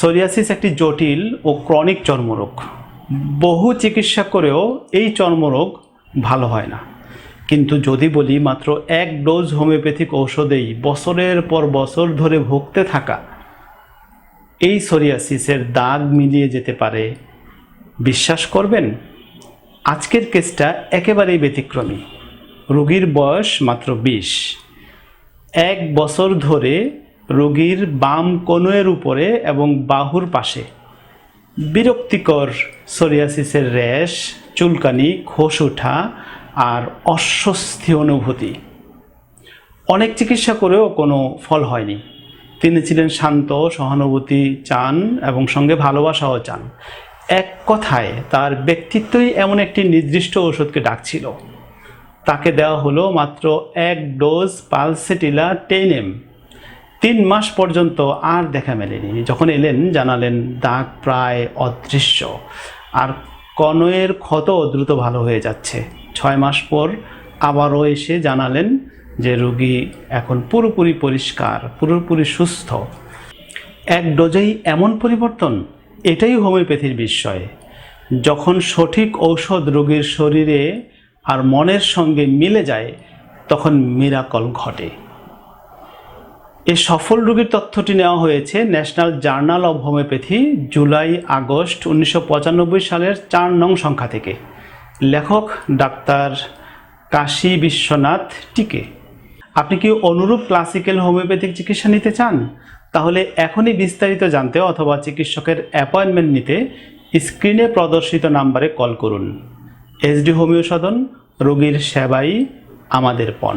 Psoriasis একটি জটিল ও chronic চর্মরোগ। বহু চিকিৎসা করেও এই চর্মরোগ ভালো হয় না। কিন্তু যদি বলি মাত্র এক ডোজ হোমিওপ্যাথিক ঔষধেই বছরের পর বছর ধরে ভুগতে থাকা, এই সোরিয়াসিসের দাগ মিলিয়ে যেতে পারে। বিশ্বাস করবেন, আজকের কেসটা একেবারেই ব্যতিক্রমী। রোগীর বয়স মাত্র বিশ। এক বছর ধরে রোগীর বাম কনুয়ের উপরে এবং বাহুর পাশে। বিরক্তিকর সোরিয়াসিসের র্যাশ, চুলকানি, খোস ওঠা আর অস্বস্তি অনুভূতি। অনেক চিকিৎসা করেও কোনো ফল হয়নি। তিনি ছিলেন শান্ত, সহানুভূতি চান এবং সঙ্গে ভালোবাসাও চান। এক কথায়, তার ব্যক্তিত্বই এমন একটি নির্দিষ্ট ওষুধকে ডাকছিল। তাকে দেওয়া হলো মাত্র এক ডোজ পালসেটিলা টেন এম। তিন মাস পর্যন্ত আর দেখা মেলেনি। যখন এলেন, জানালেন দাগ প্রায় অদৃশ্য। আর কনয়ের ক্ষত দ্রুত ভালো হয়ে যাচ্ছে। ছয় মাস পর আবারও এসে জানালেন যে রোগী এখন পুরোপুরি পরিষ্কার, পুরোপুরি সুস্থ। এক ডোজেই এমন পরিবর্তন? এটাই হোমিওপ্যাথির বিস্ময়। যখন সঠিক ঔষধ রোগীর শরীরে আর মনের সঙ্গে মিলে যায়, তখন মিরাকল ঘটে। এই সফল রোগীর তথ্যটি নেওয়া হয়েছে national journal of homeopathy, July August উনিশশো পঁচানব্বই সালের চার নং সংখ্যা থেকে। লেখক ডাক্তার কাশী বিশ্বনাথ টিকে। আপনি কি অনুরূপ ক্লাসিক্যাল হোমিওপ্যাথিক চিকিৎসা নিতে চান? তাহলে এখনই বিস্তারিত জানতে অথবা চিকিৎসকের অ্যাপয়েন্টমেন্ট নিতে স্ক্রিনে প্রদর্শিত নাম্বারে কল করুন। এসডি হোমিও সদন, রোগীর সেবাই আমাদের পণ।